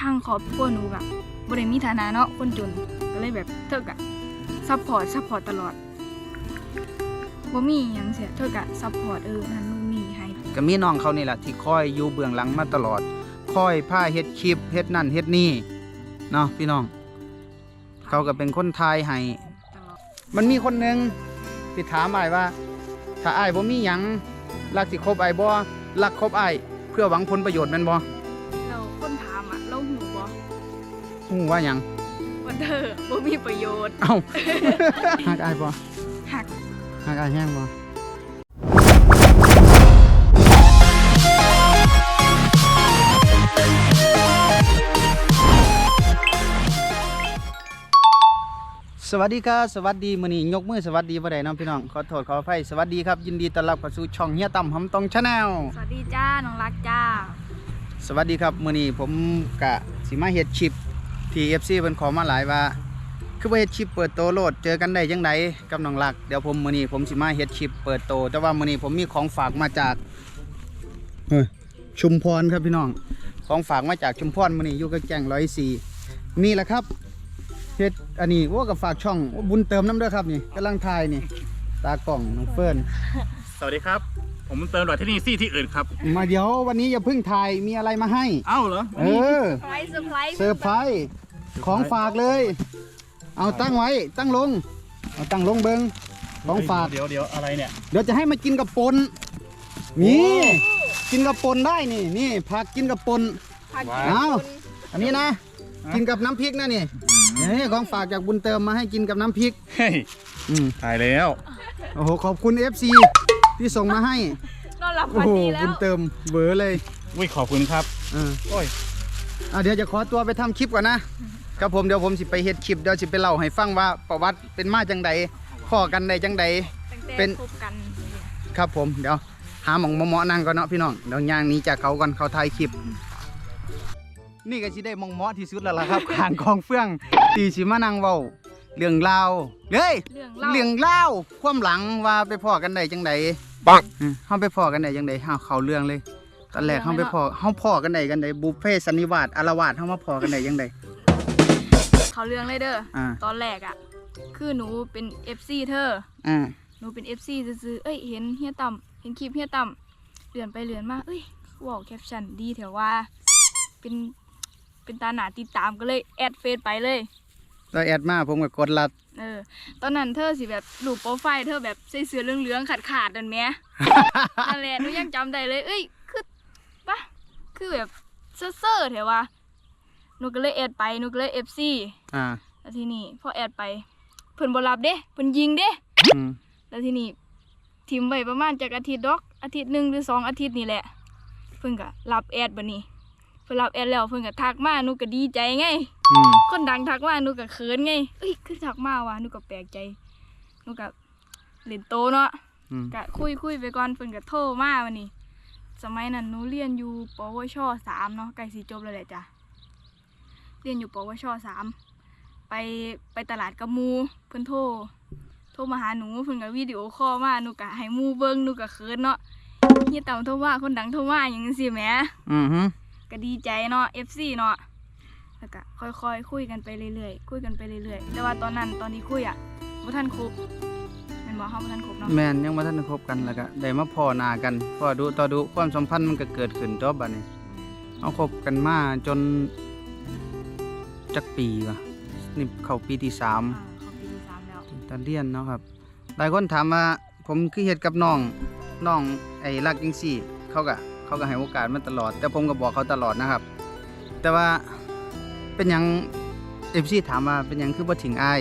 ทางครอบครัวหนูแบบบ่ได้มีฐานะเนาะคนจนก็เลยแบบเธอก็ซัพพอร์ตซัพพอร์ตตลอดบ่มีหยังเสียเธอก็ซัพพอร์ตเออนั่นนู่นนี่ให้ก็มีน้องเขานี่แหละที่คอยอยู่เบื้องหลังมาตลอดคอยพาเฮ็ดคลิปเฮ็ดนั่นเฮ็ดนี่เนาะพี่น้อง เขาก็เป็นคนไทยให้มันมีคนหนึ่งที่ถามไอ้ว่า ถ้าอ้บ่มีหยังรักสิคบไอ้บ่รักคบไอ้เพื่อหวังผลประโยชน์แม่นบ่ ฮู้ว่าหยังว่าเธอบ่มีประโยชน์ เอ้าฮักอ้ายบ่หักฮักอ้ายแห้งบ่สวัสดีครับสวัสดีมื้อนี้ยกมือสวัสดีบ่ได้เน้องพี่น้องขอโทษขออภัยสวัสดีครับยินดีต้อนรับเข้าสู่ช่องเฮียต่ำหำตองชาแนลสวัสดีจ้าน้องรักจ้า สวัสดีครับมื้อนี้ผมกะสิมาเฮ็ดชิป ที่ FC เพิ่นขอมาหลายว่า คือว่าเฮ็ดชิปเปิดโตโลดเจอกันได้จังไดกับน้องรักเดี๋ยวผมมื้อนี้ผมสิมาเฮ็ดชิปเปิดโต แต่ว่ามื้อนี้ผมมีของฝากมาจากเฮ้ยชุมพรครับพี่น้อง ของฝากมาจากชุมพรมื้อนี้อยู่กับแก่ง104นี่แหละครับเฮ็ดอันนี้โอ้กับฝากช่องโอ้บุญเติมน้ำเด้อครับนี่กำลังถ่ายนี่ ตากล้องน้องเฟิร์นสวัสดีครับ ผมเติมหลอดที่นี่ซี่ที่อื่นครับ มาเดี๋ยววันนี้อย่าเพิ่งถ่ายมีอะไรมาให้ เอ้าเหรอเออไพรส์เซอร์ไพรส์เซอร์ไพรส์ของฝากเลย เอาตั้งไว้ตั้งลงเอาตั้งลงเบิงของฝากเดี๋ยวเดี๋ยวอะไรเนี่ยเดี๋ยวจะให้มากินกับปนนี่กินกับปนได้นี่นี่ผักกินกับปนผักว้าวเอาอันนี้นะ กินกับน้ำพริกนะนี่นี่ของฝากจากบุญเติมมาให้กินกับน้ำพริกเฮ้ยอืมถ่ายแล้วโอ้โหขอบคุณ FC ที่ส่งมาให้ นอนหลับโอ้ฝันโหดีแล้บุว ญเติมเบอเลยอุ้ยขอบคุณครับเออโอ้ยอะเดี๋ยวจะขอตัวไปทำคลิปก่อนนะครับผมเดี๋ยวผมสิไปเฮ็ดคลิปเดี๋ยวสิไปเล่าให้ฟังว่าประวัติเป็นมาจังใดข้อกันใดจังใด ตั้งแต่เป็น คบกันครับผมเดี๋ยวหาหมองเหมาะๆนั่งก่อนเนาะพี่น้องเดี๋ยวย่างหนี้จากเขาก่อนเขาถ่ายคลิป นี่ก็สิได้หมองเหมาะที่สุดแล้วล่ะครับ ข้างกองเฟื่องตีสิมานั่งเว้าเรื่องราวเฮ้ย เรื่องเล่าเรื่องราวความหลังว่าไปพ้อกันได้จังใด ปังอืมเฮาไปพ้อกันได้จังใดเฮาเข้าเรื่องเลย ตอนแรกเฮาไปพ้อเฮาพ้อกันได้กันใดบุพเพสันนิวาสอารวาสเฮามาพ้อกันได้จังใดเขาเรื่องเลยเด้ออ่าตอนแรกอะ คือหนูเป็น FC เธอ อ่าหนูเป็น FC ซื้อๆเอ้ย เห็นเฮียต่ำเห็นคลิปเฮียต่ำเลื่อนไปเลื่อนมา เอ้ยบอกแคปชั่นดีแถวว่า เป็น เป็นตาหนาติดตามก็เลย แอดเฟซไปเลย แล้วแอดมาผมก็กดลัด เออ ตอนนั้นเธอสิแบบรูปโปรไฟล์เธอแบบใส่เสื้อเหลืองๆขาดๆนั่นแหมนั่นแหละหนูยังจำได้เลย เอ้ย คือปะคือแบบเซ่อๆแถวว่าหนูก็เลยแอดไปหนูก็เลย FC อ่าแล้วทีนี้พอแอดไปเพิ่นบ่รับเด้เพิ่นยิงเด้ อืมแล้วทีนี้ทิมไว้ประมาณจากอาทิตย์ดอกอาทิตย์หนึ่งหรือสองอาทิตย์นี่แหละ เพิ่นก็รับแอดบัดนี้เพิ่นรับแอดแล้วเพิ่นก็ทักมาหนูก็ดีใจไง อืมคนดังทักมาหนูก็เขินไงเอ้ยคือทักมาว่ะหนูก็แปลกใจหนูก็เล่นโตเนาะอืมก็คุยคุยไปก่อนเพิ่นก็โทรมาวันนี้ สมัยนั้นหนูเรียนอยู่ปวชสามเนาะใกล้สิจบแล้วแหละจ้ะเรียนอยู่ปวชสามไปไปตลาดกับหมูเพิ่นโทรโทรมาหาหนูเพิ่นก็วิดีโอคอลมาหนูก็ให้หมูเบิ่งหนูก็เขินเนาะเฮียต่ำโทรมาคนดังโทรมาอย่างจังซี่แหม อืมฮึ ก็ดีใจเนาะ FC เนาะแล้วก็ค่อยๆคุยกันไปเรื่อยๆคุยกันไปเรื่อยๆแต่ว่าตอนนั้นตอนที่คุยอะบ่ทันครบแม่นบ่เฮาบ่ทันครบเนาะแม่นยังมาทันได้คบกันแล้วก็ได้มาพ่อหน้ากันพอดูต่อดูความสัมพันธ์มันก็เกิดขึ้นตัวบัดนี้เอาคบกันมาจนจักปีวะนี่เข้าปีที่สามอ่าเขาปีที่สามแล้วตอนเรียนเนาะครับหลายคนถามว่าผมคือเฮ็ดกับน้องน้องไอ้รักจังซี่ เขาก็ เขาก็ให้โอกาสมาตลอด แต่ผมก็บอกเขาตลอดนะครับ แต่ว่าเป็นหยัง FC ถามว่าเป็นหยังคือบ่ทิ้งอ้าย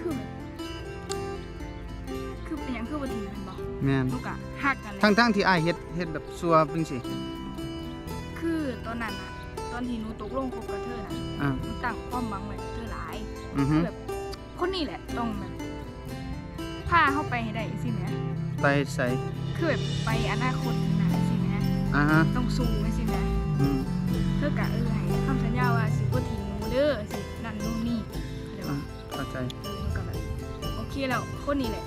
คือแบบคือเป็นหยังคือบ่ทิ้งแม่นบ่แม่นลูกอะฮักกันเลยทั้งทั้งที่อ้ายเฮ็ดเฮ็ดแบบซัวจังซี่คือตอนนั้นน่ะตอนที่หนูตกลงคบกับเธอน่ะอ่าหนูตั้งความหวังไว้กับเธอหลายอือฮึแบบคนนี้แหละต้องแบบพาเข้าไปให้ได้สิแหมไปใส่ คือแบบไปอนาคตข้างหน้าสิแหม อ่าฮะต้องสู้สิแหมอืมเธอกะเออให้คำสัญญาว่าสิบ่ทิ้งหนูเด้อสินั่นนู่นนี่เดี๋ยวอ่าว่าเข้าใจเออหนูก็แบบโอเคแล้วคนนี้แหละ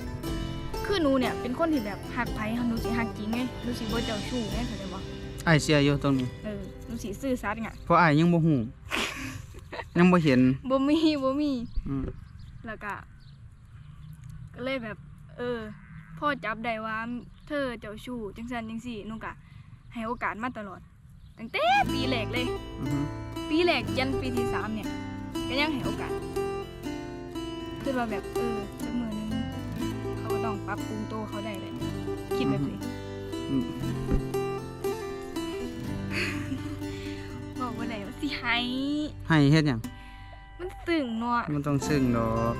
คือหนูเนี่ยเป็นคนที่แบบหักไผหนูสิหักจริงไงหนูสิบ่เจ้าชู้ไงเข้าใจบ่อ้ายเสียอยู่ตรงนี้ เออหนูสิซื่อสัตย์ไงเพราะอ้ายยังบ่ฮู้ยังบ่เห็นบ่มีบ่มี อืมแล้วก็ก็เลยแบบ เออพ่อจับได้ว่าเธอเจ้าชู้จังซั่นจังซี่หนูก็ ให้โอกาสมาตลอด ตั้งแต่ปีแรกเลย อือฮึปีแรกยันปีที่สามเนี่ย ก็ยังให้โอกาสคือว่าแบบเออสักมือหนึงเขาก็ต้องปรับปรุงตัวเขาได้เลยคิดแบบนี้อืมบอกว่าไหนว่าสิให้ให้เฮ็ดหยังมันตึงเนาะมันต้องซึ้งดอก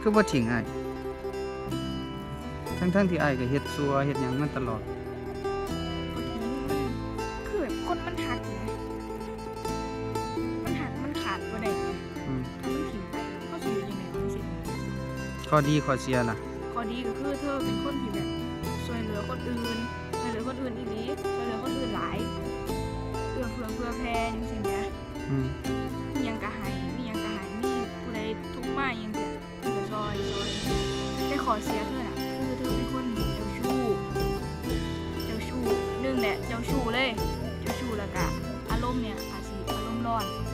คือบ่ทิ้งอ้ายทั้งๆที่อ้ายก็เฮ็ดซัวเฮ็ดหยังมันตลอด ข้อดีข้อเสียล่ะ ข้อดีก็คือเธอเป็นคนที่แบบช่วยเหลือคนอื่นช่วยเหลือคนอื่นอีหลีช่วยเหลือคนอื่นหลายเพื่อเพื่อเพื่อแพร่จังซี่แหมอืมมีหยังก็ให้มีหยังก็ให้มีผู้ใดทุกข์มาหยังก็เธอก็ซอยซอยแต่ขอเสียเธอน่ะคือเธอเป็นคนเจ้าชู้เจ้าชู้หนึ่งแหละเจ้าชู้เลย เจ้าชู้แล้วก็อารมณ์เนี่ยอาจสิอารมณ์ร้อนอัน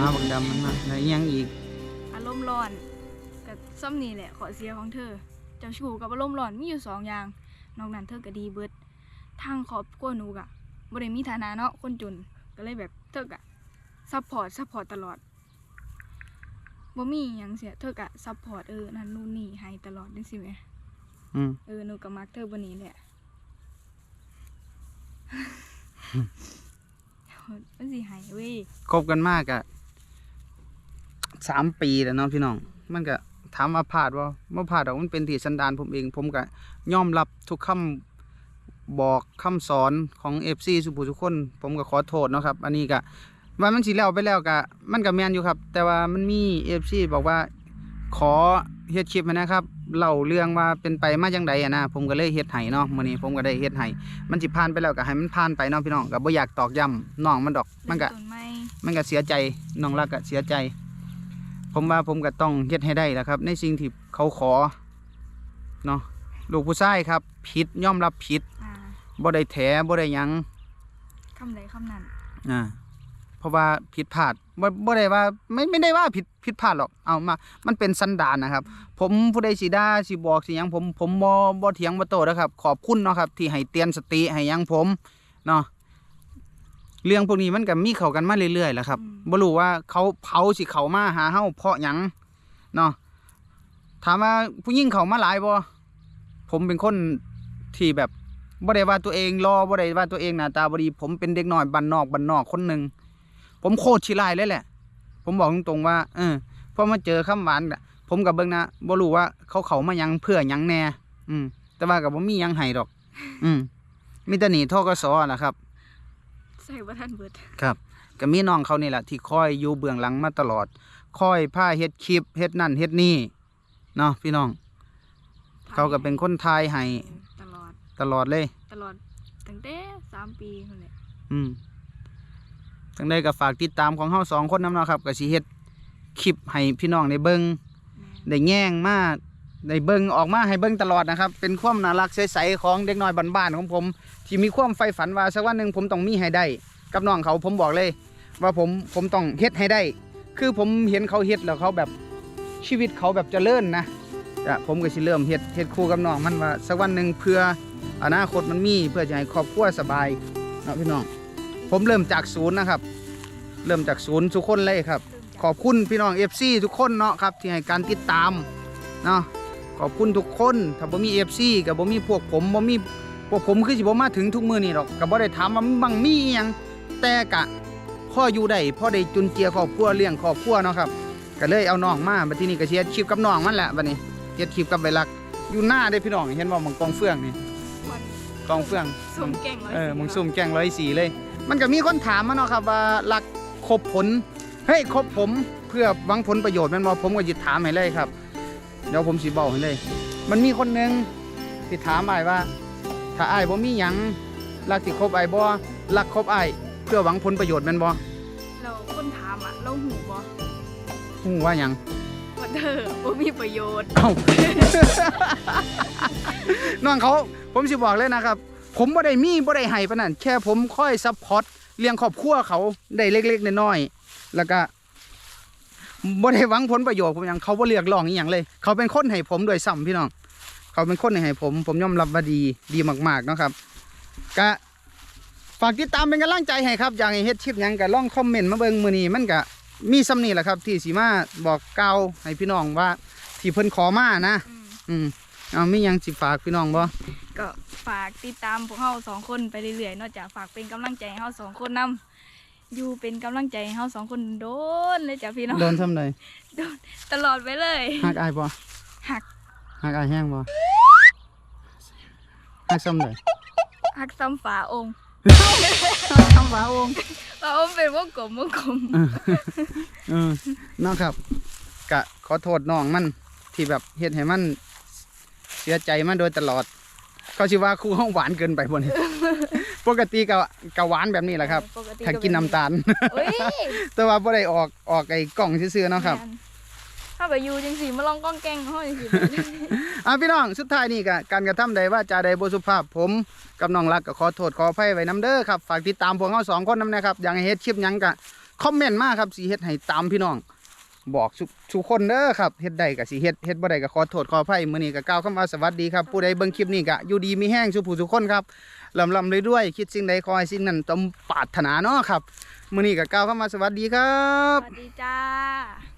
มาบักดำมันมาแล้วอิหยังอีก อารมณ์ร้อนกับซ้ำนี่แหละขอเสียของเธอ เจ้าชู้กับอารมณ์ร้อนมีอยู่สองอย่าง นอกนั้นเธอก็ดีเบิด ทางครอบครัวหนูกะบ่ได้มีฐานะเนาะคนจนก็เลยแบบเธอกะซัพพอร์ตซัพพอร์ตตลอดบ่มีหยังเสียเธอกะซัพพอร์ตเออนั่นนู่นนี่ให้ตลอดจังซี่แหมอืมเออหนูก็มักเธอบ่นี้แหละ มันสิให้เว้ย คบกันมากอะ สามปีแล้วเนาะพี่น้อง มันก็ถามว่าพลาดว่าไม่พลาดหรอกมันเป็นที่สันดานผมเอง ผมก็ยอมรับทุกคำบอกคำสอนของเอฟซีสุภูทุกคน ผมก็ขอโทษเนาะครับ อันนี้ก็ว่ามันสิแล้วไปแล้วก็มันก็แมนอยู่ครับ แต่ว่ามันมีเอฟซีบอกว่าขอเฮ็ดคลิปให้นะครับเล่าเรื่องว่าเป็นไปมาจังใดอะนะผมก็เลยเฮ็ดให้เนาะมื้อนี้ผมก็ได้เฮ็ดให้มันสิผ่านไปแล้วก็ให้มันผ่านไปเนาะพี่น้องก็บ่อยากตอกย้ำน้องมันดอกมันก็เริ่ต้นใหม่มันก็เสียใจน้องรักก็เสียใจ ผมว่าผมก็ต้องเฮ็ดให้ได้แหละครับ ในสิ่งที่เขาขอเนาะลูกผู้ชายครับผิดยอมรับผิดอ่าบ่ได้แถบ่ได้หยังคำใดคำนั้นอ่าเพราะว่าผิดพลาดบ่บ่ได้ว่าไม่ไม่ได้ว่าผิดผิดพลาดหรอกเอามา มันเป็นสันดานนะครับ ผมผู้ใดสิด่าสิบอกสิหยังผมผมบ่บ่เถียงบ่โต้นะครับ ขอบคุณเนาะครับ ที่ให้เตือนสติให้หยังผมเนาะ เรื่องพวกนี้มันก็มีเข้ากันมาเรื่อยๆแหละครับบ่รู้ว่าเขาเผาสิเขามาหาเฮาเพราะหยังเนาะถามว่าผู้หญิงเขามาหลายบ่ผมเป็นคนที่แบบบ่ได้ว่าตัวเองรอบ่ได้ว่าตัวเองหน้าตาบ่ดี ผมเป็นเด็กน้อยบ้านนอกบ้านนอกคนหนึงผมโคตรชิลายเลยแหละ ผมบอกตรงๆว่า เออพอมาเจอคำหวานน่ะผมกับเบิ่งนะบ่รู้ว่าเขาเขามาหยังเพื่อหยังแน่ อืม แต่ว่าก็บ่มีหยังให้ดอก อืมมีแต่หนีทกสน่ะครับ ใส่บ่ทันเบิดครับก็มีน้องเขานี่แหละที่คอยอยู่เบื้องหลังมาตลอด คอยผ้าเฮ็ดคลิปเฮ็ดนั่นเฮ็ดนี่เนาะพี่น้อง เขาก็เป็นคนทายให้ตลอดตลอดเลย ตลอดตั้งแต่สามปีนั่นแหละอืมทั้งใดก็ฝากติดตามของเฮาสองคนนํเนาะครับก็สิเฮ็ดคลิปให้พี่น้องได้เบิ่งแม่ได้แย่งมา ได้เบิ่งออกมาให้เบิ่งตลอดนะครับ เป็นความน่ารักใสๆของเด็กน้อยบ้านๆของผม ที่มีความใฝ่ฝันว่าสักวันหนึ่งผมต้องมีให้ได้ กับน้องเขาผมบอกเลย ว่าผมผมต้องเฮ็ดให้ได้ คือผมเห็นเขาเฮ็ดแล้วเขาแบบชีวิตเขาแบบเจริญนะจะผมก็สิเริ่มเฮ็ดเฮ็ดคู่กับน้องมันว่าสักวันหนึ่งเพื่ออนาคตมันมีเพื่อจะให้ครอบครัวสบายเนาะพี่น้อง ผมเริ่มจากศูนย์นะครับ เริ่มจากศูนย์ทุกคนเลยครับ ขอบคุณพี่น้อง FC ทุกคนเนาะครับที่ให้การติดตามเนาะ ขอบคุณทุกคนถ้าบ่มี FC กับบ่มีพวกผมบ่มีพวกผมคือสิบ่มาถึงทุกมื้อนี้หรอกก็บ่ได้ถามว่าบังมีอีหยังแต่กะพ่ออยู่ได้พ่อได้จุนเจือครอบครัวเลี้ยงครอบครัวเนาะครับก็เลยเอาน้องมาบัดทีนี้ก็สิเฮ็ดคลิปกับน้องมันแหละบัดนี้เฮ็ดคลิปกับไวรักอยู่หน้าเด้พี่น้องเห็นบ่มังกองเฟืองนี่มันกองเฟืองซุ่มเก่งร้อยเออสี่มึงซุ่มแกล้งร้อยสีเลย มันก็มีคนถามมาเนาะครับว่าหลักครบผลเฮ้ยครบผมเพื่อหวังผลประโยชน์แมันบอผมก็หยิดถามให้เลยครับ เดี๋ยวผมสิบอกให้เลย มันมีคนหนึ่งที่ถามอ้ายว่า ถ้าอ้ายบ่มีหยังหลักที่ครบอ้ายบ่หลักครบอ้ายเพื่อหวังผลประโยชน์แมันบ่เราคนถามอะ เราหูบ่ฮู้ว่าหยัง ว่าเด้อบ่มีประโยชน์ เอ้า น้องเขาผมสิบอกเลยนะครับ ผมบ่ได้มีบ่ได้ให้ปานนั้นแค่ผมค่อยซัพพอร์ตเลี้ยงครอบครัวเขาได้เล็กๆน้อยๆแล้วก็ บ่ได้หวังผลประโยชน์ผมหยังเขาบ่เรียกร้องอีหยังเลย เขาเป็นคนให้ผมโดวยซ้ำพี่น้อง เขาเป็นคนให้ผม ผมยอมรับว่าดีดีมากๆเนาะครับก็ฝากติดตามเป็นกำลังใจให้ครับ อยากให้เฮ็ดคลิปหยังก็ลองคอมเมนต์มาเบิ่งมื้อนี้มันก็มีซ้ำนี่แหละครับ ที่สิมาบอกกล่าวให้พี่น้องว่า ที่เพิ่นขอมานะอืมอืมเอามีหยังสิฝากพี่น้องบ่ก็ฝากติดตามพวกเฮาสองคนไปเรื่อยๆนอกจากฝากเป็นกำลังใจให้เฮาสองคนนำ อยู่เป็นกำลังใจให้เฮาสองคนโดนเลยจ้ะพี่น้องโดนทำไดตลอดไปเลยหักอายบ่หักหักอายแห้งบ่หักซ้ำไดหักซ้ำฝาองค์ทำฝาโองฝาองค์เป็นวงกลมวงกลมเออเนาะครับกะขอโทษน้องมันที่แบบเฮ็ดให้มันเสียใจมาโดยตลอด เขาสิว่าครูห้องหวานเกินไปบ่นี่ ปกติก็ก็หวานแบบนี้แหละครับปติถ้ากินน้ำตาลเอ้ยแต่ว่าบ่ได้ออกออกไอ้กล่องซื่อๆเนาะครับแม่นถ้าไปอยู่จังสีมาลองก้องแกงเฮาจังสีอะพี่น้องสุดท้ายนี่ก็การกระทำใดว่าจาใดบ่สุภาพผมกับน้องรักก็ขอโทษขออภัยไว้นํเด้อครับฝากติดตามพวกเราสองคนนํนะครับอยากให้เฮ็ดคลิปหยังก็คอมเมนต์มาครับสิเฮ็ดให้ตามพี่น้อง บอกทุกทุกคนเด้อครับเฮ็ดได้ก็สิเฮ็ดเฮ็ดบ่ได้ก็ขอโทษขออภัยมื้อนี้ก็กล่าวคำว่าสวัสดีครับผู้ใดเบิ่งคลิปนี้ก็อยู่ดีมีแห้งสุผู้ทุกคนครับ ลำลำด้วยคิดสิ่งใดคอยสิ่งนั้นสมปรารถนาเนาะครับมื้อนี้ก็กล่าวคำว่าสวัสดีครับ สวัสดีจ้า